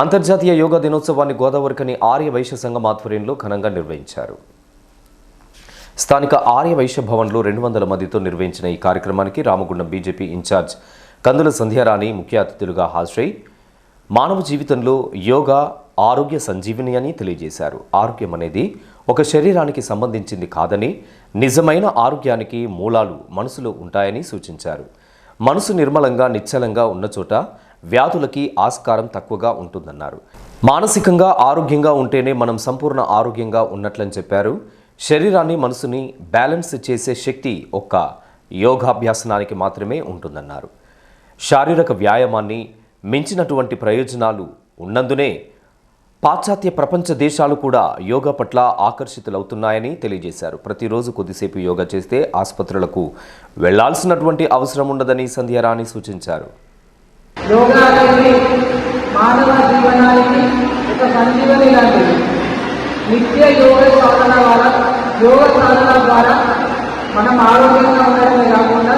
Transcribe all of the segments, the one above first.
అంతర్జాతీయ యోగా దినోత్సవాన్ని గోదావరికని ఆర్య వైశ్య సంఘం ఆధ్వర్యంలో ఘనంగా నిర్వహించారు. స్థానిక ఆర్య వైశ్య భవన్లో రెండు వందల మందితో నిర్వహించిన ఈ కార్యక్రమానికి రామగుండం బీజేపీ ఇన్ఛార్జ్ కందుల సంధ్యారాణి ముఖ్య అతిథులుగా హాజరై మానవ జీవితంలో యోగా ఆరోగ్య సంజీవిని అని తెలియజేశారు. ఆరోగ్యం అనేది ఒక శరీరానికి సంబంధించింది కాదని నిజమైన ఆరోగ్యానికి మూలాలు మనసులో ఉంటాయని సూచించారు. మనసు నిర్మలంగా నిశ్చలంగా ఉన్న చోట వ్యాధులకి ఆస్కారం తక్కువగా ఉంటుందన్నారు. మానసికంగా ఆరోగ్యంగా ఉంటేనే మనం సంపూర్ణ ఆరోగ్యంగా ఉన్నట్లని చెప్పారు. శరీరాన్ని మనసుని బ్యాలెన్స్ చేసే శక్తి ఒక్క యోగాభ్యాసనానికి మాత్రమే ఉంటుందన్నారు. శారీరక వ్యాయామాన్ని మించినటువంటి ప్రయోజనాలు ఉన్నందునే పాశ్చాత్య ప్రపంచ దేశాలు కూడా యోగా పట్ల ఆకర్షితులవుతున్నాయని తెలియజేశారు. ప్రతిరోజు కొద్దిసేపు యోగా చేస్తే ఆసుపత్రులకు వెళ్ళాల్సినటువంటి అవసరం ఉండదని సంధ్యారాణి సూచించారు. యోగా అనేది మానవ జీవనానికి ఒక సంజీవని లాంటిది నిత్య యోగ సాధన ద్వారా యోగ సాధన ద్వారా మనం ఆరోగ్యంగా ఉండడమే కాకుండా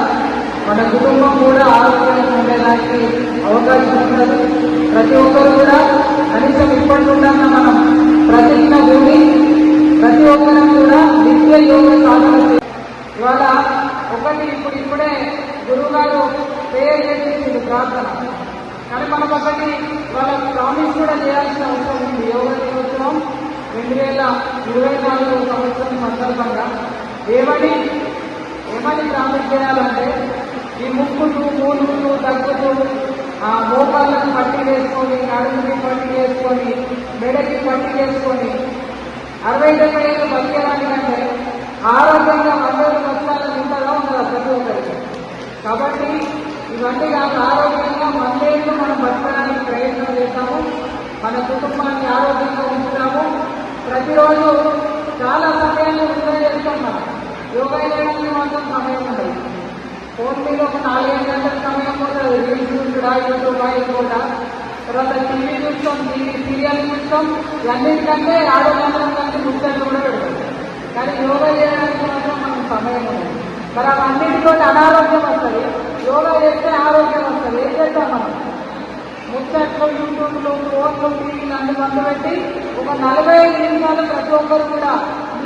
మన కుటుంబం కూడా ఆరోగ్యంగా ఉండడానికి అవకాశం ఉండదు ప్రతి ఒక్కరు కూడా కనీసం ఇప్పటి మనం ప్రతిజ్ఞ భూమి ప్రతి ఒక్కరం కూడా నిత్య యోగ సాధన ఇవాళ ఒకటి ఇప్పుడు ఇప్పుడే గురువు గారు చేసేసింది ప్రార్థన. కానీ మనం ఒకటి వాళ్ళ ప్రామిస్ కూడా చేయాల్సిన అవసరం ఉంది. యోగ దినోత్సవం రెండు వేల ఇరవై నాలుగు సంవత్సరం సందర్భంగా ఏమని ఏమని ప్రామిస్ చేయాలంటే ఈ ముక్కులు మూలుగులు దగ్గులు ఆ మోకాళ్ళకు పట్టి వేసుకొని నడుముకి పట్టి వేసుకొని మెడకి పట్టి వేసుకొని అరవై డెబ్బై ఏళ్ళు బతికేదానికంటే ఆరు ఇవన్నీ కాదు ఆరోగ్యంగా మందేళ్ళు మనం బతకడానికి ప్రయత్నం చేస్తాము. మన కుటుంబాన్ని ఆరోగ్యంగా ఉంచుతాము. ప్రతిరోజు చాలా సమయాన్ని వృధా చేస్తాం మనం. యోగా చేయడానికి మాత్రం సమయం ఉండదు. ఫోన్ మీద ఒక నాలుగైదు గంటల సమయం కూడా రీల్స్ చూసుడా యూట్యూబ్ ఇంకోట తర్వాత టీవీ చూస్తాం టీవీ సీరియల్ చూస్తాం. ఇవన్నిటికంటే ఆరోగ్యం కంటే ముచ్చట్లు కూడా పెడతాం. కానీ యోగా చేయడానికి మాత్రం మనం సమయం ఉండదు. మరి అవన్నిటితో అనారోగ్యం వస్తుంది యోగా చేస్తే ఆరోగ్యం వస్తుంది ఏం చేస్తాం మనం ముచ్చట్లు యూట్యూబ్లు ఫోన్లు టీవీలు అన్ని ఒక నలభై ఐదు నిమిషాలు ప్రతి ఒక్కరు కూడా